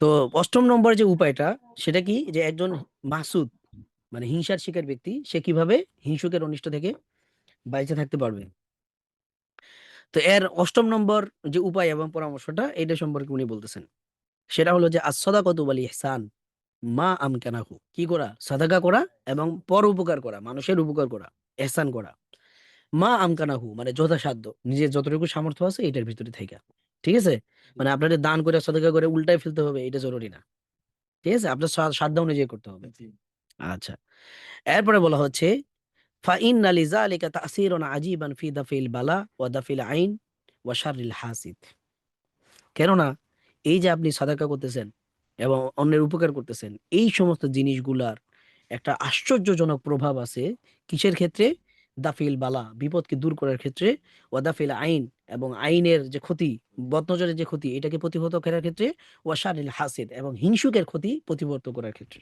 তো অষ্টম নম্বর যে উপায়টা, সেটা কি? যে একজন মাসুদ মানে হিংসার শিকার ব্যক্তি, সে কীভাবে হিংসুকের অনিষ্ট থেকে বাইচে থাকতে পারবে? তো এর অষ্টম নম্বর যে উপায় এবং পরামর্শটা এটা সম্পর্কে উনি বলতেছেন। সেটা হলো যে আসদা কত বলি ইহসান, মা আমকানাহু। কি করা? সাদাকা করা এবং পর উপকার করা, মানুষের উপকার করা, এহসান করা। মা আমকানাহু মানে যথাসাধ্য, নিজের যতটুকু সামর্থ্য আছে, এটার ভিতরে থেকে ঠিক আছে? মানে আপনাদের দান করে সাদাকা করে উল্টায় ফেলতে হবে এটা জরুরি না। ঠিক আছে? আপনার সাধ্য অনুযায়ী করতে হবে। আচ্ছা। এরপরে বলা হচ্ছে ফাইন লিজালিকা তাসিরুন আজীবান ফি দাফিল বালা ওয়া দাফিল আইন ওয়া শাররিল হাসিদ। কেননা এই যে আপনি সাদাকা করতেছেন এবং অন্যের উপকার করতেছেন এই সমস্ত জিনিসগুলার একটা আশ্চর্যজনক প্রভাব আছে কিসের ক্ষেত্রে? দাফিল বালা বিপদকে দূর করার ক্ষেত্রে ওয়া দাফিল আইন এবং আইনের যে ক্ষতি বদনজরের যে ক্ষতি এটাকে প্রতিহত করার ক্ষেত্রে ওয়া শাররিল হাসিদ এবং হিংসুকের ক্ষতি প্রতিবর্ত করার ক্ষেত্রে।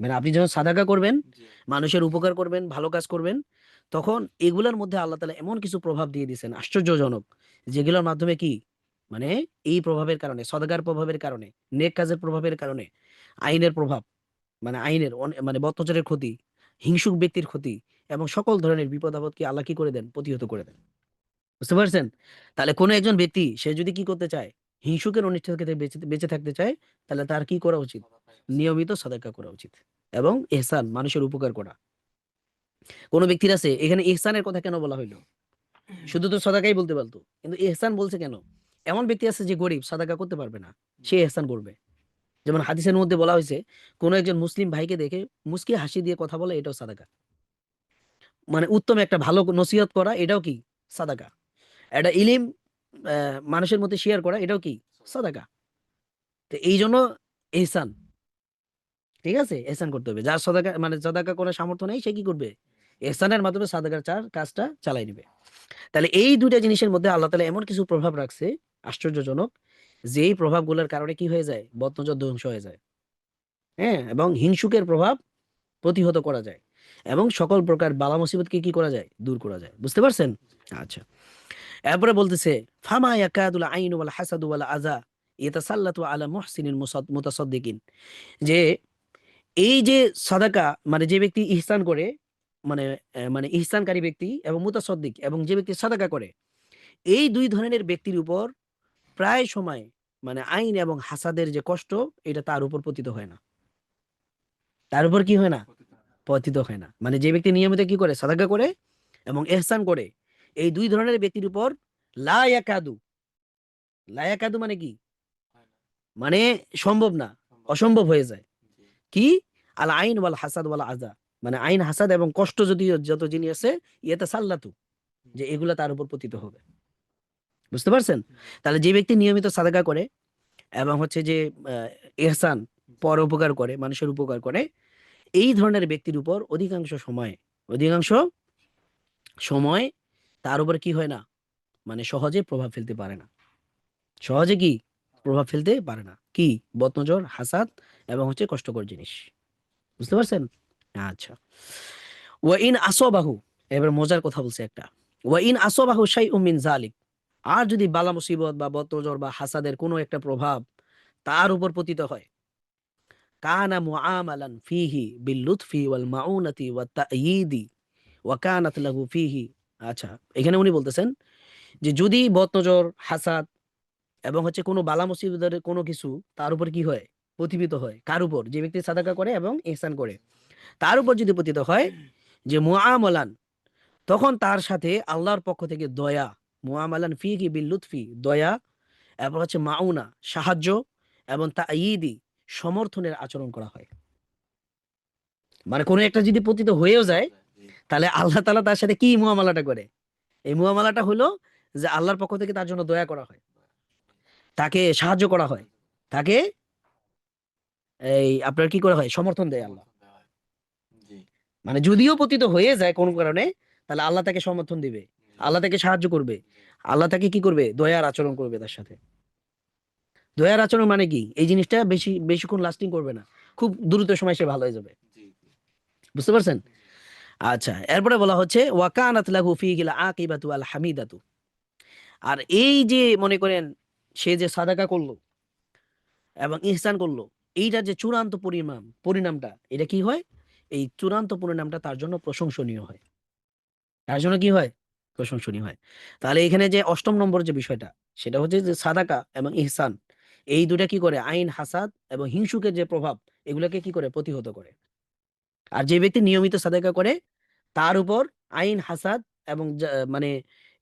মানে আপনি যখন সাদাকা করবেন মানুষের উপকার করবেন ভালো কাজ করবেন তখন এগুলোর মধ্যে আল্লাহ তালা এমন কিছু প্রভাব দিয়ে দিয়েছেন আশ্চর্যজনক যেগুলোর মাধ্যমে কি? মানে এই প্রভাবের কারণে সদগার প্রভাবের কারণে নেক কাজের প্রভাবের কারণে আইনের প্রভাব মানে আইনের মানে বত্তচারের ক্ষতি হিংসুক ব্যক্তির ক্ষতি এবং সকল ধরনের বিপদ আপদকে আল্লাহ কি করে দেন? প্রতিহত করে দেন। বুঝতে পারছেন? তাহলে কোনো একজন ব্যক্তি, সে যদি কি করতে চায়, হিংসুকের অনিষ্ট থেকে বেঁচে থাকতে চায়, তাহলে তার কি করা উচিত? নিয়মিত সাদাকা করা উচিত এবং এহসান, মানুষের উপকার করা। কোন ব্যক্তির আছে, এখানে ইহসানের কথা কেন বলা হইল? শুধু তো সাদাকাই বলতে পারতো, কিন্তু এহসান বলছে কেন? এমন ব্যক্তি আছে যে গরিব সাদাকা করতে পারবে না, সে এহসান করবে। যেমন হাদিসের মধ্যে বলা হয়েছে, কোন একজন মুসলিম ভাইকে দেখে মুস্কি হাসি দিয়ে কথা বলে, এটাও সাদাকা মানে উত্তম একটা ভালো নসিহত করা, এটাও কি? সাদাকা। একটা ইলিম মানুষের মধ্যে শেয়ার করা, এটাও কি? সাদাকা। তো এই জন্য এহসান। ঠিক আছে? এহসান করতে হবে। যার সদাকা মানে সদাকা করার সামর্থ্য নেই, সে কি করবে? এহসানের মাধ্যমে সাদাকার চার, কাজটা চালাই নিবে। তাহলে এই দুইটা জিনিসের মধ্যে আল্লাহ তালা এমন কিছু প্রভাব রাখছে, আশ্চর্যজনক, যে এই প্রভাবগুলোর কারণে কি হয়ে যায়? বদনজর ধ্বংস হয়ে যায়। হ্যাঁ? এবং হিংসুকের প্রভাব প্রতিহত করা যায়। এবং সকল প্রকার বালা মুসিবতকে কি করা যায়? দূর করা যায়। বুঝতে পারছেন? আচ্ছা। এরপরে বলতেছে, ফামা ইয়াকাদুল ওয়াল ওয়াল আলা মুহসিনিল মুসাদ- মুতাসাদ্দিকিন। যে এই যে সাদাকা মানে যে ব্যক্তি ইহসান করে মানে মানে ইহসানকারী ব্যক্তি এবং মুতাসদ্দিক এবং যে ব্যক্তি সাদাকা করে, এই দুই ধরনের ব্যক্তির উপর প্রায় সময় মানে আইন এবং হাসাদের যে কষ্ট, এটা তার উপর পতিত হয় না। তার উপর কি হয় না? পতিত হয় না। মানে যে ব্যক্তি নিয়মিত কি করে? সাদাকা করে এবং এহসান করে। এই দুই ধরনের ব্যক্তির উপর লায়াকাদু। লায়াকাদু মানে কি? মানে সম্ভব না, অসম্ভব হয়ে যায়। কি? আল আইন ওয়াল হাসাদ ওয়াল আজা মানে আইন হাসাদ এবং কষ্ট যদি, যত জিনিস আছে ইয়েতে সাল্লাতু যে এগুলা তার উপর পতিত হবে। বুঝতে পারছেন? তাহলে যে ব্যক্তি নিয়মিত সাদাকা করে এবং হচ্ছে যে এহসান পর উপকার করে, মানুষের উপকার করে এই ধরনের ব্যক্তির উপর অধিকাংশ সময় অধিকাংশ সময় তার উপর কি হয় না? মানে সহজে প্রভাব ফেলতে পারে না। সহজে কি প্রভাব ফেলতে পারে না? কি? বদনজর, হাসাদ এবং হচ্ছে কষ্টকর জিনিস। বুঝতে পারছেন? আচ্ছা। ওয়া ইন আসবাহু, এবার মজার কথা বলছে একটা। ওয়া ইন আসবাহু শাইউম মিন জালিক আর যদি বালা মুসিবত বা বদনজর বা হাসাদের কোনো একটা প্রভাব তার উপর পতিত হয় কানা মুআমালান ফিহি বিল লুতফি ওয়াল মাউনাতি ওয়াত তাইয়িদি ওয়া কানাত লাহু ফিহি আচ্ছা এখানে উনি বলতেছেন যে, যদি বদনজর, হাসাদ এবং হচ্ছে কোনো বালা মুসিবতের কোনো কিছু তার উপর কি হয়? প্রতিবিত হয়। কার উপর? যে ব্যক্তি সাদাকা করে এবং ইহসান করে। তার উপর যদি পতিত হয় যে মুআমালান, তখন তার সাথে আল্লাহর পক্ষ থেকে দয়া, মুআমালান ফি কি বিল লুৎফি, দয়া এবং হচ্ছে মাউনা, সাহায্য এবং তা তাইদি সমর্থনের আচরণ করা হয়। মানে কোনো একটা যদি পতিত হয়েও যায় তাহলে আল্লাহ তাআলা তার সাথে কি মুআমালাটা করে? এই মুআমালাটা হলো যে আল্লাহর পক্ষ থেকে তার জন্য দয়া করা হয়। তাকে সাহায্য করা হয়। তাকে এই আপনার কি করা হয়? সমর্থন দেয় আল্লাহ। মানে যদিও পতিত হয়ে যায় কোনো কারণে তাহলে আল্লাহ তাকে সমর্থন দিবে। আল্লাহ তাকে সাহায্য করবে। আল্লাহ তাকে কি করবে? দয়ার আচরণ করবে তার সাথে। দয়ার আচরণ মানে কি? এই জিনিসটা বেশি বেশিক্ষণ লাস্টিং করবে না। খুব দ্রুত সময় সে ভালো হয়ে যাবে। বুঝতে পারছেন? আচ্ছা এরপরে বলা হচ্ছে ওয়াকানাত লাহু ফিহিল আকিবাতু আল হামিদাতু। আর এই যে মনে করেন সে যে সাদাকা করল এবং ইহসান করল এইটা যে চূড়ান্ত পরিমাণ পরিণামটা এটা কি হয়? এই চূড়ান্ত পরিণামটা তার জন্য প্রশংসনীয় হয়। তার জন্য কি হয়? প্রশংসনীয় হয়। তাহলে এখানে যে অষ্টম নম্বর যে বিষয়টা সেটা হচ্ছে যে সাদাকা এবং ইহসান। এই দুটা কি করে? আইন, হাসাদ এবং হিংসুকের যে প্রভাব, এগুলোকে কি করে? প্রতিহত করে। আর যে ব্যক্তি নিয়মিত সাদাকা করে, তার উপর আইন, হাসাদ এবং মানে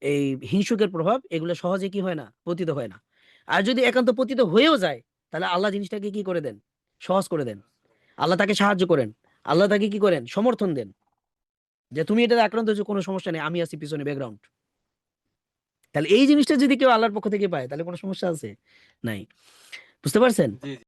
এই হিংসুকের প্রভাব, এগুলো সহজে কি হয় না? পতিত হয় না। আর যদি একান্ত পতিত হয়েও যায়, তাহলে আল্লাহ জিনিসটাকে কি করে দেন? সহজ করে দেন। আল্লাহ তাকে সাহায্য করেন। আল্লাহ তাকে কি করেন? সমর্থন দেন। যে, তুমি এটাতে আক্রান্ত হচ্ছে কোনো সমস্যা নেই, আমি আছি পিছনে ব্যাকগ্রাউন্ড তাহলে এই জিনিসটা যদি কেউ আল্লাহর পক্ষ থেকে পায়, তাহলে কোনো সমস্যা আছে? নাই। বুঝতে পারছেন?